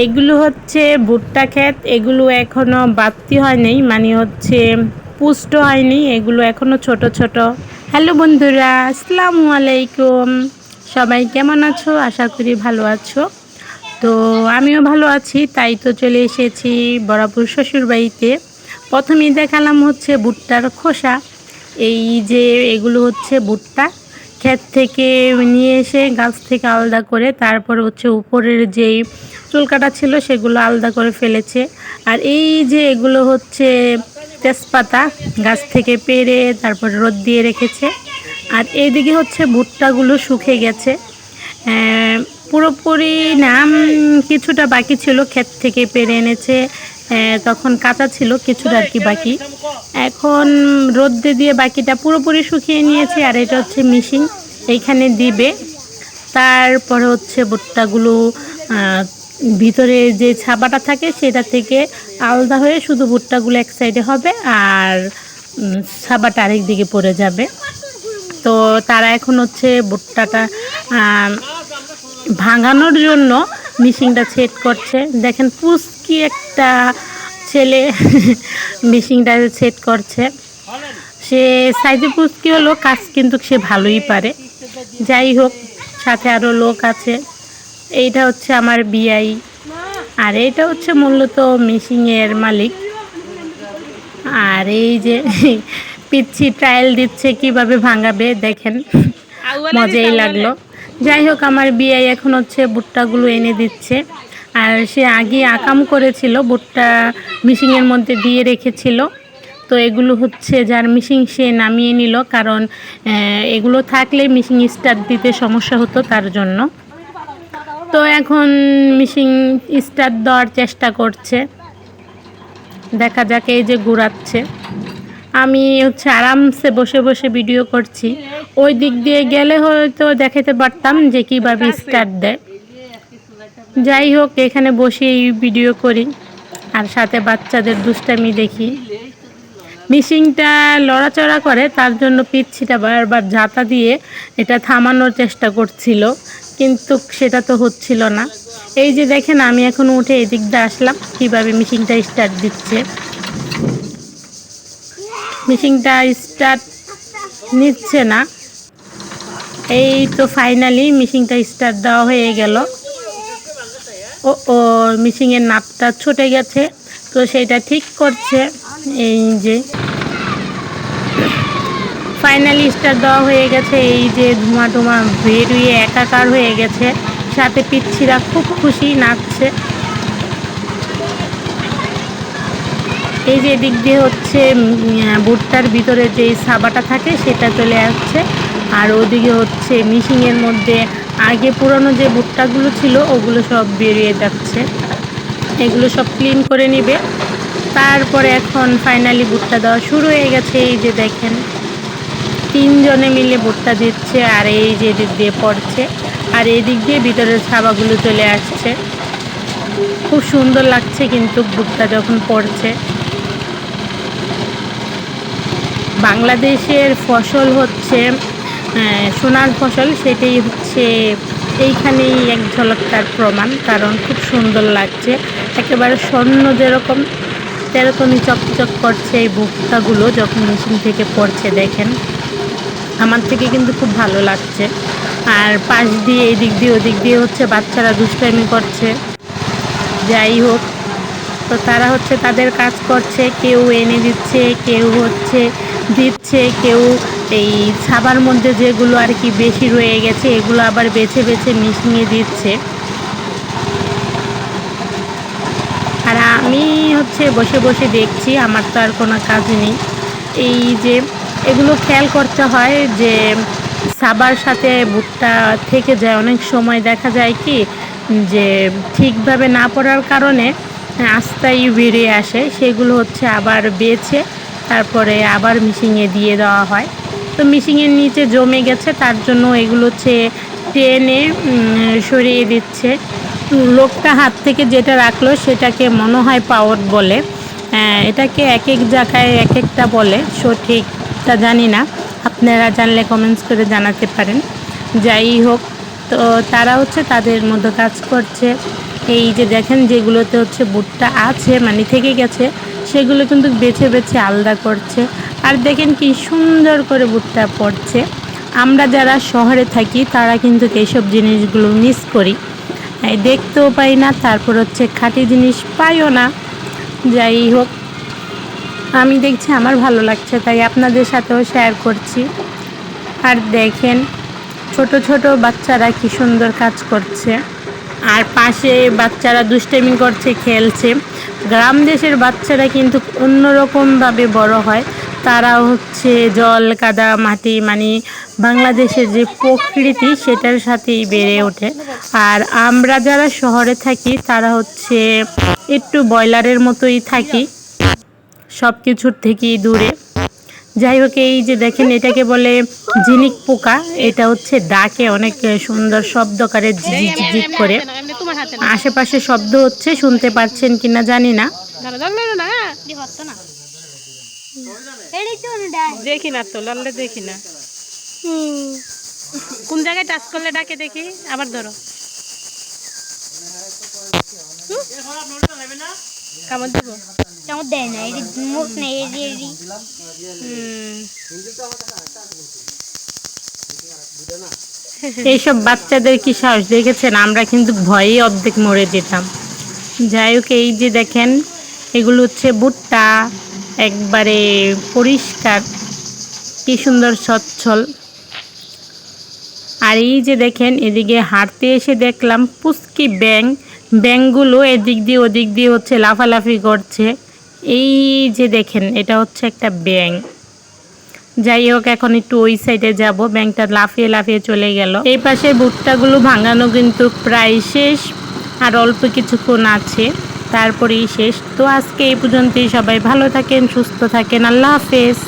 এগুলো হচ্ছে ভুট্টা ক্ষেত, এগুলো এখনও বাড়তি হয়নি মানে হচ্ছে পুষ্ট হয়নি, এগুলো এখনও ছোট ছোট। হ্যালো বন্ধুরা, আসসালামু আলাইকুম। সবাই কেমন আছো? আশা করি ভালো আছো। তো আমিও ভালো আছি, তাই তো চলে এসেছি বরাবর শ্বশুর বাড়িতে প্রথমেই দেখালাম হচ্ছে ভুট্টার খোসা। এই যে এগুলো হচ্ছে ভুট্টা ক্ষেত থেকে নিয়ে এসে গাছ থেকে আলাদা করে তারপর হচ্ছে উপরের যেই চুলকাটা ছিল সেগুলো আলাদা করে ফেলেছে। আর এই যে এগুলো হচ্ছে তেজপাতা গাছ থেকে পেরে তারপর রোদ দিয়ে রেখেছে। আর এইদিকে হচ্ছে ভুট্টাগুলো শুকে গেছে। পুরোপুরি নাম কিছুটা বাকি ছিল, ক্ষেত থেকে পেরে এনেছে। তখন কাঁচা ছিল, কিছুটা আর কি বাকি। এখন রোদ্রে দিয়ে বাকিটা পুরোপুরি শুকিয়ে নিয়েছে, আর এটা হচ্ছে মিশিং এইখানে দিবে। তারপরে হচ্ছে ভুট্টাগুলো ভিতরে যে ছাবাটা থাকে সেটা থেকে আলাদা হয়ে শুধু ভুট্টাগুলো এক সাইডে হবে, আর ছাবাটা আরেক দিকে পড়ে যাবে। তো তারা এখন হচ্ছে ভুট্টাটা ভাঙানোর জন্য মিশিংটা সেট করছে। দেখেন পুস্কি একটা ছেলে মিশিংটা সেট করছে। সে সাইজে পুস্কি হলো কাজ কিন্তু সে ভালোই পারে। যাই হোক সাথে আরও লোক আছে। এইটা হচ্ছে আমার বিআই। আর এইটা হচ্ছে মূলত মিশিংয়ের মালিক। আর এই যে পিচ্ছি ট্রায়াল দিচ্ছে কীভাবে ভাঙাবে দেখেন। মজাই লাগল। যাই হোক আমার বিআই এখন হচ্ছে ভুট্টাগুলো এনে দিচ্ছে। আর সে আগে আকাম করেছিল ভুট্টা মিশিংয়ের মধ্যে দিয়ে রেখেছিল। তো এগুলো হচ্ছে যার মিশিং সে নামিয়ে নিল, কারণ এগুলো থাকলে মিশিং স্টার দিতে সমস্যা হতো তার জন্য। তো এখন মিশিং স্টার দেওয়ার চেষ্টা করছে। দেখা যাক এই যে ঘোরাচ্ছে। আমি হচ্ছে আরামসে বসে বসে ভিডিও করছি। ওই দিক দিয়ে গেলে হয়তো দেখাতে পারতাম যে কীভাবে স্টার দেয়। যাই হোক, এখানে বসেই ভিডিও করি আর সাথে বাচ্চাদের দুষ্টামি দেখি। মিশিংটা লড়াচড়া করে, তার জন্য পিচ্ছিটা বারবার ঝাঁতা দিয়ে এটা থামানোর চেষ্টা করছিল, কিন্তু সেটা তো হচ্ছিল না। এই যে দেখেন, আমি এখন উঠে এদিক দিয়ে আসলাম, কীভাবে মিশিংটা স্টার্ট দিচ্ছে। মিশিংটা স্টার্ট নিচ্ছে না। এই তো ফাইনালি মিশিংটা স্টার্ট দেওয়া হয়ে গেল। ও ও মিশিংয়ের নাপটা ছুটে গেছে। তো সেটা ঠিক করছে। এই যে। ফাইনালি স্টার দেওয়া হয়ে গেছে। এই যে ধোঁয়া ধোঁয়া বেরিয়ে একাকার হয়ে গেছে। সাথে পিচ্ছিরা খুব খুশি নাচছে। এই যে দিক দিয়ে হচ্ছে ভুট্টার ভিতরে যে সাবাটা থাকে, সেটা চলে আসছে। আর ওদিকে হচ্ছে মিশিংয়ের মধ্যে আগে পুরনো যে ভুট্টাগুলো ছিল, ওগুলো সব বেরিয়ে যাচ্ছে। এগুলো সব ক্লিন করে নিবে। তারপরে এখন ফাইনালি ভুট্টা দেওয়া শুরু হয়ে গেছে। এই যে দেখেন, তিনজনে মিলে ভুট্টা দিচ্ছে আর এই যে এদিক দিয়ে পড়ছে আর এই দিক দিয়ে ভিতরের ছাবাগুলো চলে আসছে। খুব সুন্দর লাগছে কিন্তু ভুট্টা যখন পড়ছে। বাংলাদেশের ফসল হচ্ছে সোনার ফসল সেটাই হচ্ছে এইখানেই এক ঝলক তার প্রমাণ, কারণ খুব সুন্দর লাগছে। একেবারে স্বর্ণ যেরকম সেরকমই চকচক করছে এই ভুট্টাগুলো যখন মেশিন থেকে পড়ছে, দেখেন। আমার থেকে কিন্তু খুব ভালো লাগছে। আর পাশ দিয়ে এই দিক দিয়ে ওদিক দিয়ে হচ্ছে বাচ্চারা দুষ্টামি করছে। যাই হোক, তো তারা হচ্ছে তাদের কাজ করছে, কেউ এনে দিচ্ছে, কেউ হচ্ছে দিচ্ছে, কেউ এই ছাবার মধ্যে যেগুলো আর কি বেশি রয়ে গেছে, এগুলো আবার বেছে বেছে মিশিয়ে দিচ্ছে। আর আমি হচ্ছে বসে বসে দেখছি, আমার তো আর কোনো কাজ নেই। এই যে এগুলো খেয়াল করতে হয় যে সাবার সাথে ভুট্টা থেকে যায়, অনেক সময় দেখা যায় কি যে ঠিকভাবে না পড়ার কারণে আস্তাই বেরিয়ে আসে, সেগুলো হচ্ছে আবার বেছে, তারপরে আবার মিশিংয়ে দিয়ে দেওয়া হয়। তো মিশিংয়ের নিচে জমে গেছে, তার জন্য এগুলো হচ্ছে টেনে সরিয়ে দিচ্ছে। লোকটা হাত থেকে যেটা রাখল সেটাকে মনে হয় পাওয়ার বলে। এটাকে এক এক জায়গায় এক একটা বলে, সঠিকটা জানি না। আপনারা জানলে কমেন্টস করে জানাতে পারেন। যাই হোক, তো তারা হচ্ছে তাদের মধ্যে কাজ করছে। এই যে দেখেন যেগুলোতে হচ্ছে বুটটা আছে মানে থেকে গেছে, সেগুলো কিন্তু বেছে বেছে আলাদা করছে। আর দেখেন কি সুন্দর করে ভুট্টা পড়ছে। আমরা যারা শহরে থাকি, তারা কিন্তু এইসব জিনিসগুলো মিস করি। দেখতেও পাই না, তারপর হচ্ছে খাঁটি জিনিস পাইও না। যাই হোক, আমি দেখছি আমার ভালো লাগছে, তাই আপনাদের সাথেও শেয়ার করছি। আর দেখেন, ছোট ছোট বাচ্চারা কি সুন্দর কাজ করছে। আর পাশে বাচ্চারা দুষ্টেমি করছে, খেলছে। গ্রাম দেশের বাচ্চারা কিন্তু অন্যরকমভাবে বড় হয়। তারা হচ্ছে জল, কাদা, মাটি মানে বাংলাদেশের যে প্রকৃতি সেটার সাথেই বেড়ে ওঠে। আর আমরা যারা শহরে থাকি, তারা হচ্ছে একটু ব্রয়লারের মতোই থাকি সব কিছুর থেকেই দূরে। যাই হোক, এই যে দেখেন, এটাকে বলে ঝিনিক পোকা। এটা হচ্ছে ডাকে অনেক সুন্দর শব্দ করে ঝিঝি ঝিঝি করে আশেপাশে শব্দ হচ্ছে শুনতে পাচ্ছেন কিনা জানি না দেখি না তো লড়লে দেখি না। কোন জায়গায় টাচ করলে ডাকে দেখি? আবার ধরো। হুম? কামড় দিব? কেমন দেয় না এটি মুখ নেই এটি এটি এইসব বাচ্চাদের কি সাহস দেখেছেন? আমরা কিন্তু ভয়ে অর্ধেক মরে যেতাম। যাই হোক এই যে দেখেন এগুলো হচ্ছে ভুট্টা। একবারে পরিষ্কার, কি সুন্দর সচ্ছল। আর এই যে দেখেন, এদিকে হাঁটতে এসে দেখলাম পুস্কি ব্যাং, ব্যাংগুলো এদিক দিয়ে ওদিক দিয়ে হচ্ছে লাফালাফি করছে। এই যে দেখেন, এটা হচ্ছে একটা ব্যাং। যাই হোক, এখন একটু ওই সাইডে যাব। ব্যাংকটা লাফিয়ে লাফিয়ে চলে গেল। এই পাশে ভুট্টাগুলো ভাঙানো কিন্তু প্রায় শেষ, আর অল্প কিছুক্ষণ আছে। তারপরেই শেষ। তো আজকে এই পর্যন্তই। সবাই ভালো থাকেন সুস্থ থাকেন। আল্লাহ হাফেজ।